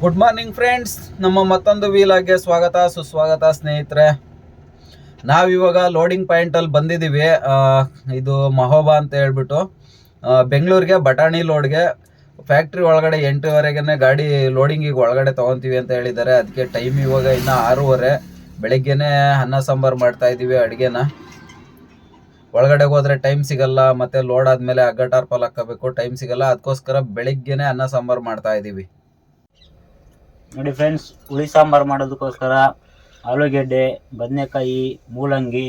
Good morning friends ನಮ್ಮ ಮತ್ತೊಂದು ವೀಲಾಗೆ ಸ್ವಾಗತ, ಸುಸ್ವಾಗತ ಸ್ನೇಹಿತರೆ. ನಾವಿವಾಗ ಲೋಡಿಂಗ್ ಪಾಯಿಂಟಲ್ಲಿ ಬಂದಿದ್ದೀವಿ. ಇದು ಮಹೋಬಾ ಅಂತ ಹೇಳ್ಬಿಟ್ಟು ಬೆಂಗಳೂರಿಗೆ ಬಟಾಣಿ ಲೋಡ್ಗೆ ಫ್ಯಾಕ್ಟ್ರಿ ಒಳಗಡೆ ಎಂಟುವರೆಗೆ ಗಾಡಿ ಲೋಡಿಂಗಿಗೆ ಒಳಗಡೆ ತೊಗೊತೀವಿ ಅಂತ ಹೇಳಿದ್ದಾರೆ. ಅದಕ್ಕೆ ಟೈಮ್ ಇವಾಗ ಇನ್ನು ಆರೂವರೆ. ಬೆಳಗ್ಗೆನೆ ಅನ್ನ ಸಾಂಬಾರು ಮಾಡ್ತಾ ಇದ್ದೀವಿ ಅಡುಗೆನ. ಒಳಗಡೆ ಹೋದರೆ ಟೈಮ್ ಸಿಗಲ್ಲ, ಮತ್ತೆ ಲೋಡ್ ಆದ್ಮೇಲೆ ಹಗ್ಗ ಟಾರ್ಪಲ್ ಹಾಕಬೇಕು ಟೈಮ್ ಸಿಗಲ್ಲ. ಅದಕ್ಕೋಸ್ಕರ ಬೆಳಿಗ್ಗೆನೆ ಅನ್ನ ಸಾಂಬಾರು ಮಾಡ್ತಾ ಇದ್ದೀವಿ. ನೋಡಿ ಫ್ರೆಂಡ್ಸ್ ಹುಳಿ ಸಾಂಬಾರು ಮಾಡೋದಕ್ಕೋಸ್ಕರ ಆಲೂಗೆಡ್ಡೆ, ಬದನೆಕಾಯಿ, ಮೂಲಂಗಿ,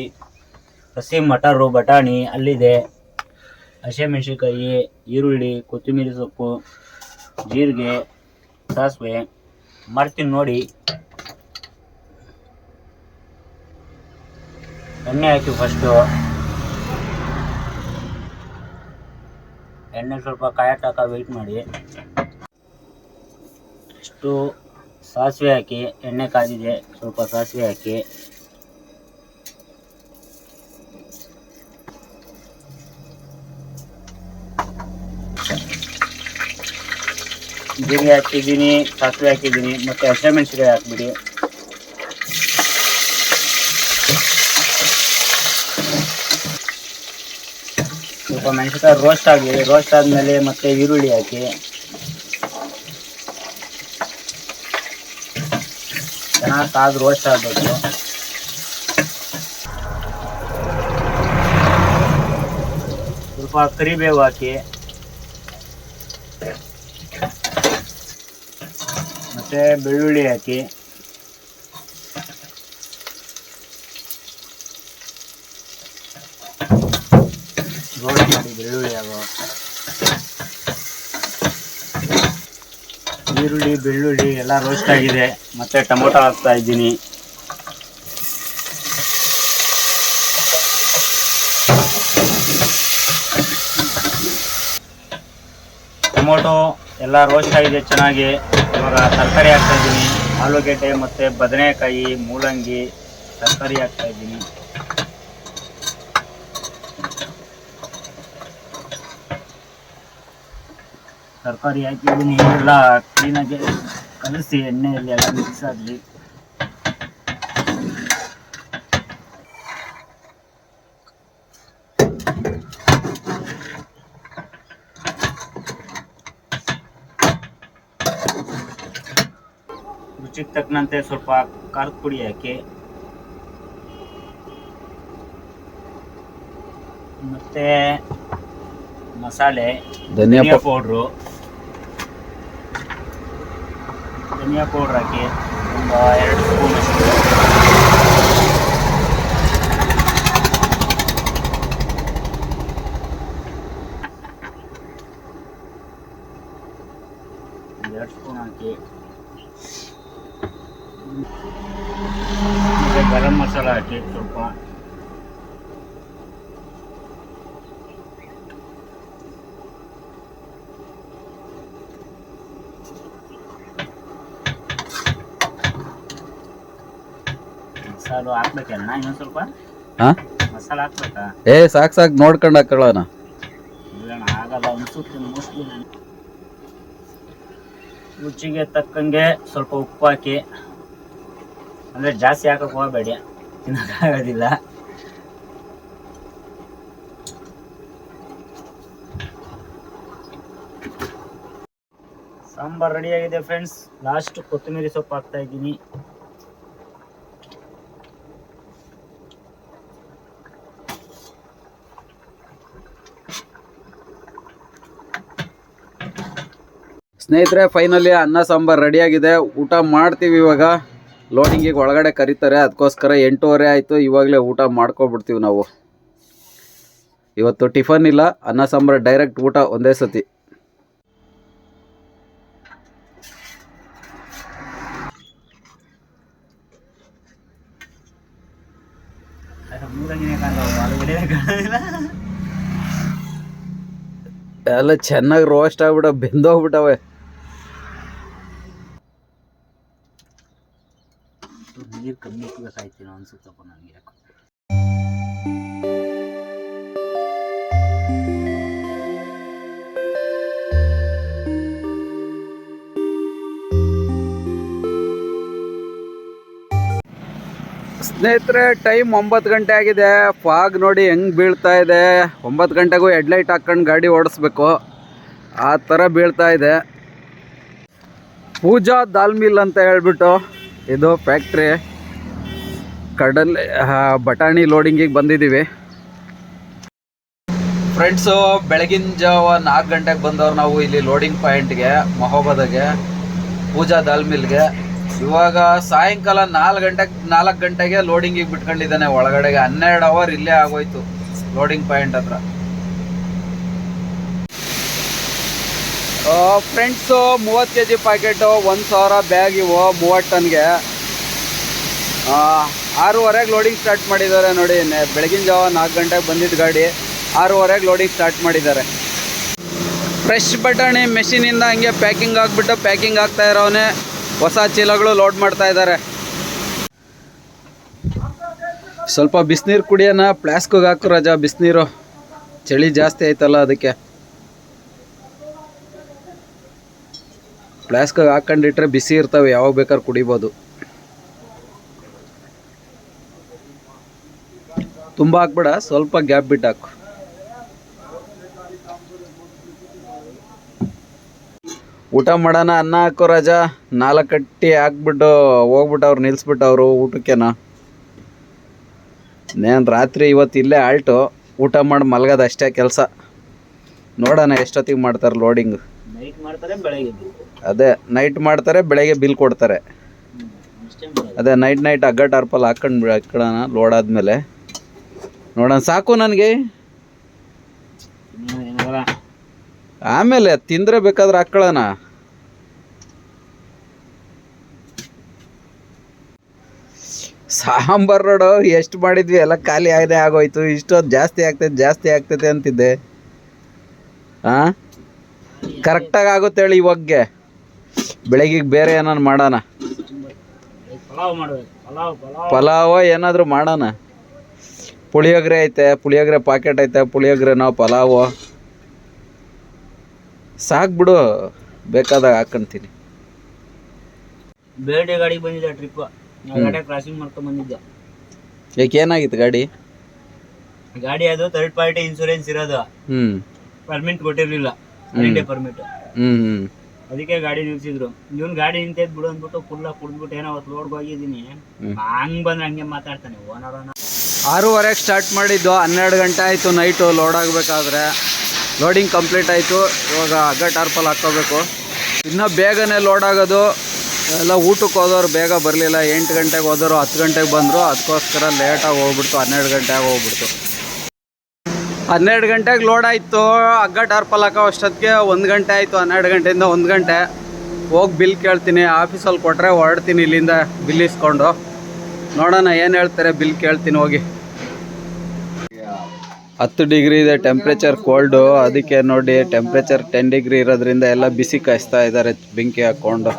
ಹಸಿ ಮಟರು, ಬಟಾಣಿ ಅಲ್ಲಿದೆ. ಹಸಿಮೆಣಸಿನ್ಕಾಯಿ, ಈರುಳ್ಳಿ, ಕೊತ್ತಂಬರಿ ಸೊಪ್ಪು, ಜೀರಿಗೆ, ಸಾಸಿವೆ. ಮಾಡ್ತೀನಿ ನೋಡಿ. ಎಣ್ಣೆ ಹಾಕಿ ಫಸ್ಟು ಎಣ್ಣೆ ಸ್ವಲ್ಪ ಕಾಯಟಾಕ ವೆಯ್ಟ್ ಮಾಡಿ. ಇಷ್ಟು ಸಾಸಿವೆ ಹಾಕಿ, ಎಣ್ಣೆ ಕಾದಿದೆ, ಸ್ವಲ್ಪ ಸಾಸಿವೆ ಹಾಕಿ. ಜೀರಿಗೆ ಹಾಕಿದ್ದೀನಿ, ಸಾಸಿವೆ ಹಾಕಿದ್ದೀನಿ, ಮತ್ತೆ ಹಸಿಮೆಣಸಿನ್ಕಾಯಿ ಹಾಕ್ಬಿಡಿ. ಸ್ವಲ್ಪ ಮೆಣಸಿನ್ಕಾಯಿ ರೋಸ್ಟ್ ಆಗಲಿ ರೋಸ್ಟ್ ಆದಮೇಲೆ ಮತ್ತೆ ಈರುಳ್ಳಿ ಹಾಕಿ. ಚೆನ್ನಾಗಿ ಕಾದು ರೋಸ್ಟ್ ಆಗಬೇಕು. ಸ್ವಲ್ಪ ಕರಿಬೇವು ಹಾಕಿ. ಮತ್ತು ಬೆಳ್ಳುಳ್ಳಿ ಹಾಕಿ ರೋಸ್ಟ್ ಮಾಡಿ ಬೆಳ್ಳುಳ್ಳಿ ಆಗೋ ಈರುಳ್ಳಿ, ಬೆಳ್ಳುಳ್ಳಿ ಎಲ್ಲ ರೋಸ್ಟ್ ಆಗಿದೆ. ಮತ್ತೆ ಟೊಮೊಟೊ ಹಾಕ್ತಾ ಇದ್ದೀನಿ. ಟೊಮೊಟೊ ಎಲ್ಲ ರೋಸ್ಟ್ ಆಗಿದೆ ಚೆನ್ನಾಗಿ. ಇವಾಗ ತರಕಾರಿ ಹಾಕ್ತಾ ಇದ್ದೀನಿ. ಆಲೂಗೆಡ್ಡೆ ಮತ್ತೆ ಬದನೆಕಾಯಿ, ಮೂಲಂಗಿ, ತರಕಾರಿ ಹಾಕ್ತಾ ಇದ್ದೀನಿ. ತರಕಾರಿ ಹಾಕಿ ನೀರೆಲ್ಲ ಕ್ಲೀನಾಗಿ ಕಲಸಿ ಎಣ್ಣೆಯಲ್ಲಿ ಎಲ್ಲ ಮಿಕ್ಸ್ ಆಗಲಿ ರುಚಿಗೆ ತಕ್ಕಂತೆ ಸ್ವಲ್ಪ ಖಾರದ ಪುಡಿ ಹಾಕಿ ಮತ್ತೆ ಮಸಾಲೆ ಧನಿಯಾ ಪೌಡ್ರು ಧನಿಯಾ ಪೌಡ್ರ್ ಹಾಕಿ ಒಂದು ಎರಡು ಸ್ಪೂನ್ ಅಷ್ಟು ಒಂದು ಎರಡು ಸ್ಪೂನ್ ಹಾಕಿ ಮತ್ತೆ ಗರಂ ಮಸಾಲ ಹಾಕಿ ಸ್ವಲ್ಪ ಮಸಾಲು ಹಾಕ್ಬೇಕಣ್ಣ ಇನ್ನೊಂದು ಸ್ವಲ್ಪ ಹಾ ಮಸಾಲ ಹಾಕ್ಬೇಕಾ ಏ ಸಾಕ್ ಸಾಕ್ ನೋಡ್ಕೊಂಡು ಹಾಕೊಳ್ಳೋಣ ರುಚಿಗೆ ತಕ್ಕಂಗೆ ಸ್ವಲ್ಪ ಉಪ್ಪು ಹಾಕಿ ಅಂದ್ರೆ ಜಾಸ್ತಿ ಹಾಕಕ್ ಹೋಗಬೇಡಿ ತಿನ್ನಕ್ಕಾಗೋದಿಲ್ಲ ಸಾಂಬಾರ್ ರೆಡಿ ಆಗಿದೆ ಫ್ರೆಂಡ್ಸ್ ಲಾಸ್ಟ್ ಕೊತ್ತಂಬರಿ ಸೊಪ್ಪು ಹಾಕ್ತಾ ಇದ್ದೀನಿ. ಸ್ನೇಹಿತರೆ ಫೈನಲಿ ಅನ್ನ ಸಾಂಬಾರು ರೆಡಿಯಾಗಿದೆ ಊಟ ಮಾಡ್ತೀವಿ ಇವಾಗ. ಲೋಡಿಂಗಿಗೆ ಒಳಗಡೆ ಕರೀತಾರೆ. ಅದಕ್ಕೋಸ್ಕರ ಎಂಟೂವರೆ ಆಯಿತು. ಇವಾಗಲೇ ಊಟ ಮಾಡ್ಕೊಬಿಡ್ತೀವಿ ನಾವು. ಇವತ್ತು ಟಿಫನ್ ಇಲ್ಲ. ಅನ್ನ ಸಾಂಬಾರು ಡೈರೆಕ್ಟ್ ಊಟ ಒಂದೇ ಸತಿ. ಎಲ್ಲ ಚೆನ್ನಾಗಿ ರೋಸ್ಟ್ ಆಗ್ಬಿಟ್ಟ, ಬೆಂದೋಗ್ಬಿಟ್ಟವೆ. ನೀರು ಕಮ್ಮಿ ಇಟ್ಟಿಗೆ ಸಾಯ್ತೀನೋ ಅನ್ಸುತ್ತಪ್ಪ ನನಗೆ ಸ್ನೇಹಿತರೆ, ಟೈಮ್ ಒಂಬತ್ತು ಗಂಟೆ ಆಗಿದೆ. ಫಾಗ್ ನೋಡಿ ಹೆಂಗೆ ಬೀಳ್ತಾ ಇದೆ. ಒಂಬತ್ತು ಗಂಟೆಗೂ ಹೆಡ್ಲೈಟ್ ಹಾಕ್ಕೊಂಡು ಗಾಡಿ ಓಡಿಸ್ಬೇಕು. ಆ ಥರ ಬೀಳ್ತಾ ಇದೆ. ಪೂಜಾ ದಾಲ್ಮಿಲ್ ಅಂತ ಹೇಳ್ಬಿಟ್ಟು ಇದು ಫ್ಯಾಕ್ಟ್ರಿ ಕಡಲ್ ಬಟಾಣಿ ಲೋಡಿಂಗಿಗೆ ಬಂದಿದ್ದೀವಿ ಫ್ರೆಂಡ್ಸು ಬೆಳಗಿನ ಜಾವ ನಾಲ್ಕು ಗಂಟೆಗೆ ಬಂದವ್ರು ನಾವು ಇಲ್ಲಿ ಲೋಡಿಂಗ್ ಪಾಯಿಂಟ್ಗೆ ಮಹೋಬದಗೆ, ಪೂಜಾ ದಾಲ್ ಮಿಲ್ಗೆ. ಇವಾಗ ಸಾಯಂಕಾಲ ನಾಲ್ಕು ಗಂಟೆಗೆ ನಾಲ್ಕು ಗಂಟೆಗೆ ಲೋಡಿಂಗಿಗೆ ಬಿಟ್ಕೊಂಡಿದ್ದಾನೆ. ಒಳಗಡೆಗೆ ಹನ್ನೆರಡು ಅವರ್ ಇಲ್ಲೇ ಆಗೋಯ್ತು ಲೋಡಿಂಗ್ ಪಾಯಿಂಟ್ ಹತ್ರ. ಫ್ರೆಂಡ್ಸು ಮೂವತ್ತು ಕೆ ಜಿ ಪ್ಯಾಕೆಟು ಒಂದು ಸಾವಿರ ಬ್ಯಾಗ್ ಇವು ಮೂವತ್ತು ಟನ್ಗೆ. ಆರೂವರೆಗೆ ಲೋಡಿಂಗ್ ಸ್ಟಾರ್ಟ್ ಮಾಡಿದ್ದಾರೆ ನೋಡಿ. ಬೆಳಗಿನ ಜಾವ ನಾಲ್ಕು ಗಂಟೆಗೆ ಬಂದಿದ್ದ ಗಾಡಿ. ಆರೂವರೆಗೆ ಲೋಡಿಂಗ್ ಸ್ಟಾರ್ಟ್ ಮಾಡಿದ್ದಾರೆ. ಫ್ರೆಶ್ ಬಟಾಣಿ ಮೆಷಿನಿಂದ ಹಂಗೆ ಪ್ಯಾಕಿಂಗ್ ಆಗಿಬಿಟ್ಟು ಪ್ಯಾಕಿಂಗ್ ಆಗ್ತಾ ಇರೋವನ್ನೇ ಹೊಸ ಚೀಲಗಳು ಲೋಡ್ ಮಾಡ್ತಾ ಇದ್ದಾರೆ. ಸ್ವಲ್ಪ ಬಿಸಿನೀರು ಕುಡಿಯೋಣ. ಪ್ಲಾಸ್ಕಿಗೆ ಹಾಕು ರಜಾ ಬಿಸಿನೀರು. ಚಳಿ ಜಾಸ್ತಿ ಆಯ್ತಲ್ಲ ಅದಕ್ಕೆ. ಪ್ಲಾಸ್ಕಿಗೆ ಹಾಕೊಂಡಿಟ್ರೆ ಬಿಸಿ ಇರ್ತವೆ. ಯಾವಾಗ ಬೇಕಾದ್ರೆ ಕುಡಿಬೋದು. ತುಂಬ ಹಾಕ್ಬೇಡ ಸ್ವಲ್ಪ ಗ್ಯಾಪ್ ಬಿಟ್ಟು ಹಾಕು. ಊಟ ಮಾಡೋಣ ಅನ್ನ ಹಾಕು ರಾಜ. ನಾಲ್ಕು ಕಟ್ಟಿ ಹಾಕ್ಬಿಟ್ಟು ಹೋಗ್ಬಿಟ್ಟವ್ರು ನಿಲ್ಸ್ಬಿಟ್ಟವ್ರು ಊಟಕ್ಕೇನ. ನೇನು ರಾತ್ರಿ ಇವತ್ತು ಇಲ್ಲೇ ಆಲ್ಟು ಊಟ ಮಾಡಿ ಮಲಗೋದು ಅಷ್ಟೇ ಕೆಲಸ. ನೋಡೋಣ ಎಷ್ಟೊತ್ತಿಗೆ ಮಾಡ್ತಾರೆ ಲೋಡಿಂಗ್ ನೈಟ್ ಮಾಡ್ತಾರೆ ಬೆಳಗ್ಗೆ ಅದೇ ನೈಟ್ ಮಾಡ್ತಾರೆ ಬೆಳಗ್ಗೆ ಬಿಲ್ ಕೊಡ್ತಾರೆ. ಅದೇ ನೈಟ್ ನೈಟ್ ಅಗ್ಗ ಟಾರ್ಪಲ್ ಹಾಕೊಂಡು ಹಾಕೊಳ್ಳೋಣ ಲೋಡ್ ಆದಮೇಲೆ. ನೋಡೋಣ ಸಾಕು ನನಗೆ. ಆಮೇಲೆ ತಿಂದರೆ ಬೇಕಾದ್ರೆ ಹಾಕ್ಕೊಳ್ಳೋಣ ಸಾಂಬಾರು ನೋಡು ಎಷ್ಟು ಮಾಡಿದ್ವಿ ಎಲ್ಲ ಖಾಲಿ ಆಗದೆ ಆಗೋಯ್ತು. ಇಷ್ಟೊತ್ತು ಜಾಸ್ತಿ ಆಗ್ತೈತೆ ಜಾಸ್ತಿ ಆಗ್ತೈತೆ ಅಂತಿದ್ದೆ. ಹಾಂ ಕರೆಕ್ಟಾಗಿ ಆಗುತ್ತೆ ಹೇಳಿ ಇವಾಗೆ ಬೆಳಗ್ಗೆ ಬೇರೆ ಏನಾರು ಮಾಡೋಣ. ಪಲಾವ್ ಮಾಡ್ಬೇಕು. ಪಲಾವ್ ಪಲಾವ್. ಪಲಾವ ಏನಾದರೂ ಮಾಡೋಣ. ಪುಳಿಯೋಗರೆ ಐತೆ ಪುಳಿಯೋಗರೆ ಪಾಕೆಟ್ ಐತೆ ಪುಳಿಯೋಗರೆನೋ ಪಲಾವು. ಸಾಕು ಬಿಡು ಬೇಕಾದಾಗ ಹಾಕೊಂತೀನಿ. ಬೇರೆ ಗಾಡಿಗೆ ಬಂದಿದ್ದೆ ಟ್ರಿಪ್ ಗಾಡಿ ಕ್ರಾಸಿಂಗ್ ಮಾಡ್ಕೊಂಡ್ ಬಂದಿದ್ದೆ ಯಾಕೆ ಏನಾಗಿತ್ತು ಗಾಡಿ? ಗಾಡಿ ಅದು ಥರ್ಡ್ ಪಾರ್ಟಿ ಇನ್ಸೂರೆನ್ಸ್ ಇರೋದು. ಹ್ಮ್. ಪರ್ಮಿಟ್ ಕೊಟ್ಟಿರ್ಲಿಲ್ಲ. Permit hmm. ಅದಕ್ಕೆ ಗಾಡಿ ನಿಲ್ಸಿದ್ರು. ಇವನ್ ಗಾಡಿ ನಿಂತೈತ್ ಬಿಡು ಅಂದ್ಬಿಟ್ಟು ಫುಲ್ ಕುಡ್ದ್ಬಿಟ್ಟು ಏನೋ ಅವತ್ತು ಲೋಡ್ ಹೋಗಿದ್ದೀನಿ. ಹಂಗ್ ಬಂದ್ರೆ ಹಂಗೆ ಮಾತಾಡ್ತಾನೆ. ಓನರ್ ಆರೂವರೆಗೆ ಸ್ಟಾರ್ಟ್ ಮಾಡಿದ್ದು, ಹನ್ನೆರಡು ಗಂಟೆ ಆಯಿತು ನೈಟು ಲೋಡ್ ಆಗಬೇಕಾದ್ರೆ. ಲೋಡಿಂಗ್ ಕಂಪ್ಲೀಟ್ ಆಯಿತು, ಇವಾಗ ಹಗ್ಗ ಟಾರ್ಪಲ್ ಹಾಕ್ಕೋಬೇಕು. ಇನ್ನೂ ಬೇಗನೆ ಲೋಡ್ ಆಗೋದು, ಎಲ್ಲ ಊಟಕ್ಕೆ ಹೋದವ್ರು ಬೇಗ ಬರಲಿಲ್ಲ. ಎಂಟು ಗಂಟೆಗೆ ಹೋದವರು ಹತ್ತು ಗಂಟೆಗೆ ಬಂದರು, ಅದಕ್ಕೋಸ್ಕರ ಲೇಟಾಗಿ ಹೋಗ್ಬಿಡ್ತು, ಹನ್ನೆರಡು ಗಂಟೆಗೆ ಹೋಗ್ಬಿಡ್ತು. ಹನ್ನೆರಡು ಗಂಟೆಗೆ ಲೋಡ್ ಆಯಿತು, ಹಗ್ಗ ಟಾರ್ಪಲ್ ಹಾಕೋ ಅಷ್ಟೊತ್ತಿಗೆ ಒಂದು ಗಂಟೆ ಆಯಿತು, ಹನ್ನೆರಡು ಗಂಟೆಯಿಂದ ಒಂದು ಗಂಟೆ. ಹೋಗಿ ಬಿಲ್ ಕೇಳ್ತೀನಿ, ಆಫೀಸಲ್ಲಿ ಕೊಟ್ಟರೆ ಹೊರಡ್ತೀನಿ ಇಲ್ಲಿಂದ ಬಿಲ್ ಇಸ್ಕೊಂಡು. ನೋಡೋಣ ಏನು ಹೇಳ್ತಾರೆ, ಬಿಲ್ ಕೇಳ್ತೀನಿ ಹೋಗಿ. ಹತ್ತು ಡಿಗ್ರಿ ಇದೆ ಟೆಂಪ್ರೇಚರ್ ಕೋಲ್ಡು ಅದಕ್ಕೆ ನೋಡಿ ಟೆಂಪ್ರೇಚರ್ ಟೆನ್ ಡಿಗ್ರಿ ಇರೋದ್ರಿಂದ ಎಲ್ಲ ಬಿಸಿ ಕಾಯಿಸ್ತಾ ಇದ್ದಾರೆ ಬೆಂಕಿ ಹಾಕ್ಕೊಂಡು.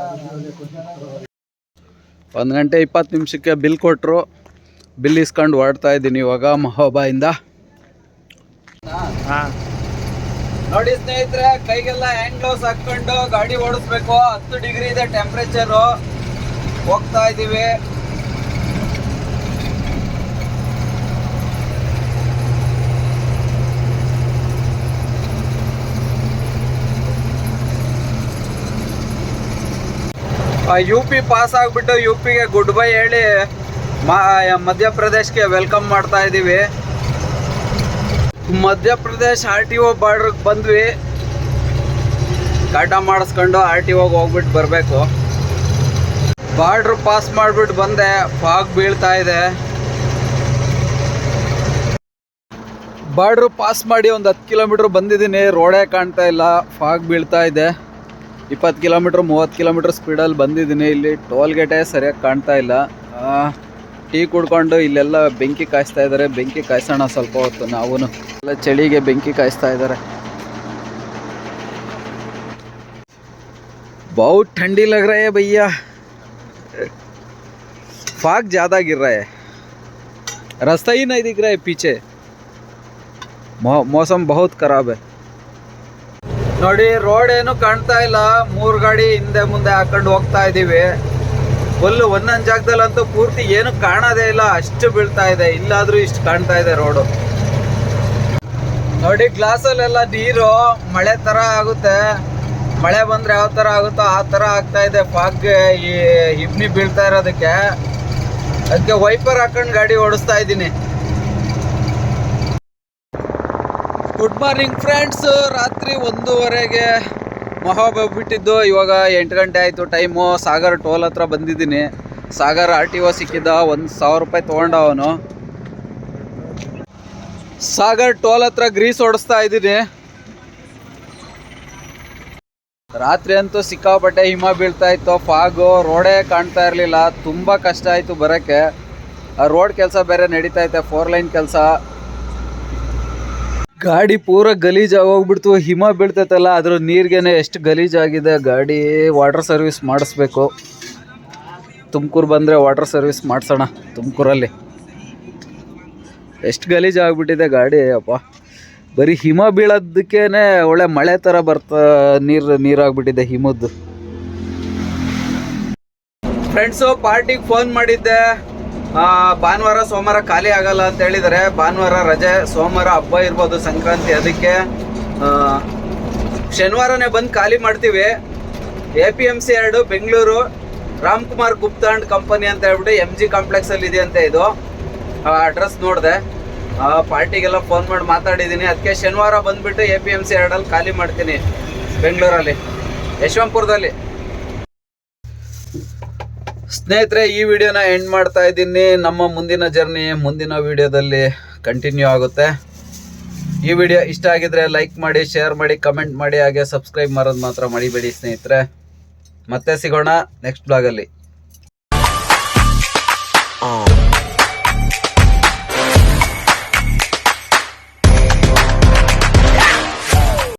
ಒಂದು ಗಂಟೆ ಇಪ್ಪತ್ತು ನಿಮಿಷಕ್ಕೆ ಬಿಲ್ ಕೊಟ್ಟರು ಬಿಲ್ ಇಸ್ಕೊಂಡು ಹೊರಡ್ತಾ ಇದ್ದೀನಿ ಇವಾಗ ಮಹೋಬಾಯಿಂದ. ಹಾ. ನೋಡಿ ಸ್ನೇಹಿತರೆ ಕೈಗೆಲ್ಲ ಹ್ಯಾಂಡ್ ಗ್ಲೌಸ್ ಹಾಕೊಂಡು ಗಾಡಿ ಓಡಿಸ್ಬೇಕು. ಹತ್ತು ಡಿಗ್ರಿ ಇದೆ ಟೆಂಪ್ರೇಚರು ಹೋಗ್ತಾ ಇದ್ದೀವಿ. ಯು ಪಿ ಪಾಸ್ ಆಗಿಬಿಟ್ಟು ಯು ಪಿಗೆ ಗುಡ್ ಬೈ ಹೇಳಿ ಮಾ, ಮಧ್ಯಪ್ರದೇಶ್ಗೆ ವೆಲ್ಕಮ್ ಮಾಡ್ತಾ ಇದ್ದೀವಿ. ಮಧ್ಯಪ್ರದೇಶ ಆರ್ ಟಿ ಒ ಬಾರ್ಡ್ರಿಗೆ ಬಂದ್ವಿ. ಕಾಟ ಮಾಡಿಸ್ಕೊಂಡು ಆರ್ ಟಿ ಒಗೆ ಹೋಗ್ಬಿಟ್ಟು ಬರಬೇಕು. ಬಾರ್ಡ್ರ್ ಪಾಸ್ ಮಾಡಿಬಿಟ್ಟು ಬಂದೆ ಫಾಗ್ ಬೀಳ್ತಾ ಇದೆ. ಬಾರ್ಡ್ರ್ ಪಾಸ್ ಮಾಡಿ ಒಂದು ಹತ್ತು ಕಿಲೋಮೀಟ್ರ್ ಬಂದಿದ್ದೀನಿ, ರೋಡೇ ಕಾಣ್ತಾ ಇಲ್ಲ ಫಾಗ್ ಬೀಳ್ತಾ ಇದೆ. ಇಪ್ಪತ್ತು ಕಿಲೋಮೀಟ್ರ್ ಮೂವತ್ತು ಕಿಲೋಮೀಟ್ರ್ ಸ್ಪೀಡಲ್ಲಿ ಬಂದಿದ್ದೀನಿ ಇಲ್ಲಿ ಟೋಲ್ ಗೇಟೇ ಸರಿಯಾಗಿ ಕಾಣ್ತಾ ಇಲ್ಲ ಆ, ಟೀ ಕುಡ್ಕೊಂಡು ಇಲ್ಲೆಲ್ಲ ಬೆಂಕಿ ಕಾಯಿಸ್ತಾ ಇದ್ದಾರೆ ಬೆಂಕಿ ಕಾಯಿಸೋಣ ಸ್ವಲ್ಪ ಹೊತ್ತು ನಾವು ಎಲ್ಲ ಚಳಿಗೆ ಬೆಂಕಿ ಕಾಯಿಸ್ತಾ ಇದ್ದಾರೆ बहुत ठंडी लग रहा है भैया फाग ज़्यादा गिर रहा है रास्ता ही नहीं दिख रहा है पीछे मौ- मौसम बहुत ಖರಾಬ್ है ನೋಡಿ ರೋಡ್ ಏನು ಕಾಣ್ತಾ ಇಲ್ಲ. ಮೂರು ಗಾಡಿ ಹಿಂದೆ ಮುಂದೆ ಹಾಕೊಂಡು ಹೋಗ್ತಾ ಇದೀವಿ. ಫುಲ್ ಒಂದೊಂದು ಜಾಗದಲ್ಲಂತೂ ಪೂರ್ತಿ ಏನು ಕಾಣೋದೇ ಇಲ್ಲ. ಅಷ್ಟು ಬೀಳ್ತಾ ಇದೆ. ಇಲ್ಲಾದ್ರೂ ಇಷ್ಟು ಕಾಣ್ತಾ ಇದೆ ರೋಡು ನೋಡಿ ಗ್ಲಾಸಲ್ಲೆಲ್ಲ ನೀರು, ಮಳೆ ತರ ಆಗುತ್ತೆ. ಮಳೆ ಬಂದ್ರೆ ಯಾವ ತರ ಆಗುತ್ತೋ ಆ ತರ ಆಗ್ತಾ ಇದೆ ಫಾಗ್ಗೆ ಈ ಇಬ್ನಿ ಬೀಳ್ತಾ ಇರೋದಕ್ಕೆ. ಅದಕ್ಕೆ ವೈಪರ್ ಹಾಕೊಂಡು ಗಾಡಿ ಓಡಿಸ್ತಾ ಇದ್ದೀನಿ. ಗುಡ್ ಮಾರ್ನಿಂಗ್ ಫ್ರೆಂಡ್ಸ್ ರಾತ್ರಿ ಒಂದೂವರೆಗೆ ಮಹಾಬ್ ಬಿಟ್ಟಿದ್ದು. ಇವಾಗ ಎಂಟು ಗಂಟೆ ಆಯಿತು. ಟೈಮು ಸಾಗರ್ ಟೋಲ್ ಹತ್ರ ಬಂದಿದ್ದೀನಿ. ಸಾಗರ್ ಆರ್ ಟಿ ಒ ಸಿಕ್ಕಿದ್ದ ಒಂದು ಸಾವಿರ ರೂಪಾಯಿ ತೊಗೊಂಡ ಅವನು. ಸಾಗರ್ ಟೋಲ್ ಹತ್ರ ಗ್ರೀಸ್ ಓಡಿಸ್ತಾ ಇದ್ದೀನಿ. ರಾತ್ರಿ ಅಂತೂ ಸಿಕ್ಕಾಪಟ್ಟೆ ಹಿಮ ಬೀಳ್ತಾ ಇತ್ತು. ಫಾಗು, ರೋಡೇ ಕಾಣ್ತಾ ಇರಲಿಲ್ಲ. ತುಂಬ ಕಷ್ಟ ಆಯಿತು ಬರೋಕ್ಕೆ. ರೋಡ್ ಕೆಲಸ ಬೇರೆ ನಡೀತಾ ಐತೆ. ಫೋರ್ ಲೈನ್ ಕೆಲಸ. ಗಾಡಿ ಪೂರ ಗಲೀಜಾಗಿ ಹೋಗ್ಬಿಡ್ತು ಹಿಮ ಬೀಳ್ತೈತಲ್ಲ, ಅದ್ರ ನೀರಿಗೇನೆ ಎಷ್ಟು ಗಲೀಜಾಗಿದೆ ಗಾಡಿ ವಾಟರ್ ಸರ್ವಿಸ್ ಮಾಡಿಸ್ಬೇಕು. ತುಮಕೂರು ಬಂದರೆ ವಾಟರ್ ಸರ್ವಿಸ್ ಮಾಡಿಸೋಣ, ತುಮಕೂರಲ್ಲಿ. ಎಷ್ಟು ಗಲೀಜು ಆಗಿಬಿಟ್ಟಿದೆ ಗಾಡಿ, ಅಪ್ಪ. ಬರೀ ಹಿಮ ಬೀಳೋದಕ್ಕೇನೆ ಒಳ್ಳೆ ಮಳೆ ಥರ ಬರ್ತಾ, ನೀರು ನೀರಾಗ್ಬಿಟ್ಟಿದೆ ಹಿಮದ್ದು. ಫ್ರೆಂಡ್ಸು ಪಾರ್ಟಿಗೆ ಫೋನ್ ಮಾಡಿದ್ದೆ. ಭಾನುವಾರ ಸೋಮವಾರ ಖಾಲಿ ಆಗಲ್ಲ ಅಂತ ಹೇಳಿದರೆ ಭಾನುವಾರ ರಜೆ, ಸೋಮವಾರ ಹಬ್ಬ ಇರ್ಬೋದು, ಸಂಕ್ರಾಂತಿ ಅದಕ್ಕೆ ಶನಿವಾರನೇ ಬಂದು ಖಾಲಿ ಮಾಡ್ತೀವಿ. ಎ ಪಿ ಎಂ ಸಿ ಎರಡು, ಬೆಂಗಳೂರು, ರಾಮ್ಕುಮಾರ್ ಗುಪ್ತಾ ಅಂಡ್ ಕಂಪನಿ ಅಂತ ಹೇಳ್ಬಿಟ್ಟು ಎಂ ಜಿ ಕಾಂಪ್ಲೆಕ್ಸಲ್ಲಿ ಅಂತ ಇದು. ಅಡ್ರೆಸ್ ನೋಡಿದೆ. ಪಾರ್ಟಿಗೆಲ್ಲ ಫೋನ್ ಮಾಡಿ ಮಾತಾಡಿದ್ದೀನಿ. ಅದಕ್ಕೆ ಶನಿವಾರ ಬಂದ್ಬಿಟ್ಟು ಎ ಪಿ ಎಂ ಸಿ ಎರಡಲ್ಲಿ ಖಾಲಿ ಮಾಡ್ತೀನಿ, ಬೆಂಗಳೂರಲ್ಲಿ, ಯಶವಂತಪುರದಲ್ಲಿ. ಸ್ನೇಹಿತರೆ, ಈ ವಿಡಿಯೋನ ಎಂಡ್ ಮಾಡ್ತಾ ಇದ್ದೀನಿ. ನಮ್ಮ ಮುಂದಿನ ಜರ್ನಿ ಮುಂದಿನ ವಿಡಿಯೋದಲ್ಲಿ ಕಂಟಿನ್ಯೂ ಆಗುತ್ತೆ. ಈ ವಿಡಿಯೋ ಇಷ್ಟ ಆಗಿದ್ರೆ ಲೈಕ್ ಮಾಡಿ ಶೇರ್ ಮಾಡಿ ಕಮೆಂಟ್ ಮಾಡಿ, ಹಾಗೆ ಸಬ್ಸ್ಕ್ರೈಬ್ ಮಾಡೋದು ಮಾತ್ರ ಮಡಿಬೇಡಿ ಸ್ನೇಹಿತರೆ. ಮತ್ತೆ ಸಿಗೋಣ ನೆಕ್ಸ್ಟ್ ಬ್ಲಾಗಲ್ಲಿ